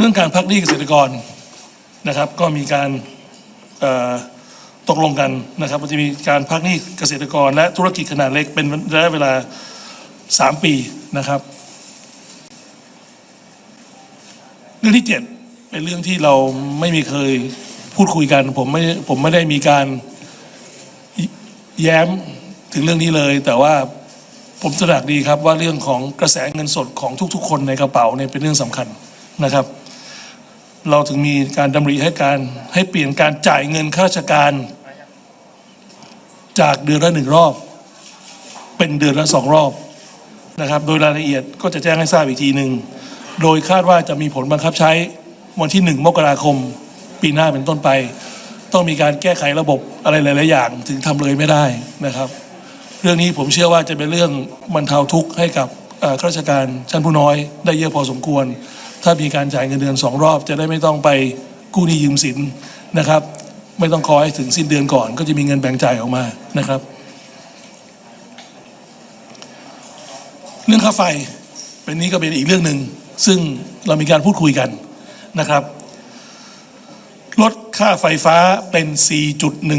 เรื่องการพักหนี้เกษตรกรนะครับ ก็มีการตกลงกันนะครับว่าจะมีการพักหนี้เกษตรกร และธุรกิจขนาดเล็กเป็นระยะเวลา 3 ปีนะครับเรื่องที่7เป็นเรื่องที่เราไม่มีเคยพูดคุยกัน ผมไม่ผมไม่ได้มีการแย้มถึงเรื่องนี้เลย แต่ว่าผมตระหนักดีครับว่าเรื่องของกระแสเงินสดของทุกๆ คนในกระเป๋าเนี่ยเป็นเรื่องสำคัญนะครับ เราถึงมีการดำริให้การให้เปลี่ยนการจ่ายเงินข้าราชการ จากเดือนละหนึ่งรอบ เป็นเดือนละสองรอบนะครับ โดยรายละเอียดก็จะแจ้งให้ทราบอีกทีหนึ่งโดยคาดว่าจะมีผลบังคับใช้วันที่หนึ่งมกราคม ปีหน้าเป็นต้นไป ต้องมีการแก้ไขระบบอะไรหลาย ๆ อย่างถึงทำเลยไม่ได้นะครับ เรื่องนี้ผมเชื่อว่าจะเป็นเรื่องบรรเทาทุกข์ให้กับข้าราชการชั้นผู้น้อยได้เยอะพอสมควร ถ้ามีการจ่ายเงินเดือนสองรอบ จะได้ไม่ต้องไปกู้หนี้ยืมสินนะครับ ไม่ต้องคอยถึงสิ้นเดือนก่อน ก็จะมีเงินแบ่งจ่ายออกมานะครับ เรื่องค่าไฟเป็นนี้ก็เป็นอีกเรื่องหนึ่งซึ่งเรามีการพูดคุยกันนะครับลดค่าไฟฟ้าเป็น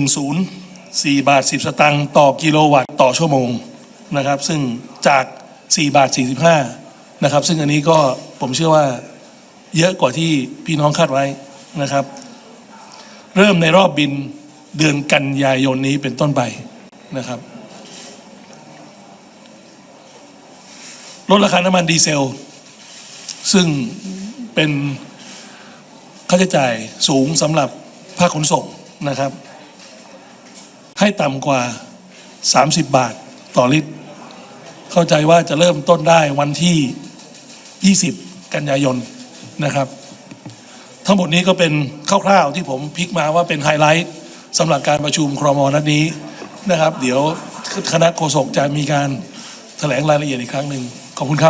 4.10 4 บาท 10 สตางค์ต่อกิโลวัตต์ต่อชั่วโมงนะครับ ซึ่งจาก 4 บาท 45 นะครับ ซึ่งอันนี้ก็ผมเชื่อว่า เยอะกว่าที่พี่น้องคาดไว้นะครับ เริ่มในรอบบินเดือนกันยายนนี้เป็นต้นไปนะครับ ลดราคาน้ำมันดีเซล ซึ่งเป็นค่าใช้จ่ายสูงสำหรับภาคขนส่งนะครับ ให้ต่ำกว่า 30 บาทต่อลิตร เข้าใจว่าจะเริ่มต้นได้วันที่ 20 กันยายน นะครับ ทั้งหมดนี้ก็เป็นคร่าวๆที่ผมพิกมาว่าเป็นไฮไลท์สำหรับการประชุมครมนัดนี้นะครับ เดี๋ยวคณะโฆษกจะมีการแถลงรายละเอียดอีกครั้งหนึ่งขอบคุณครับ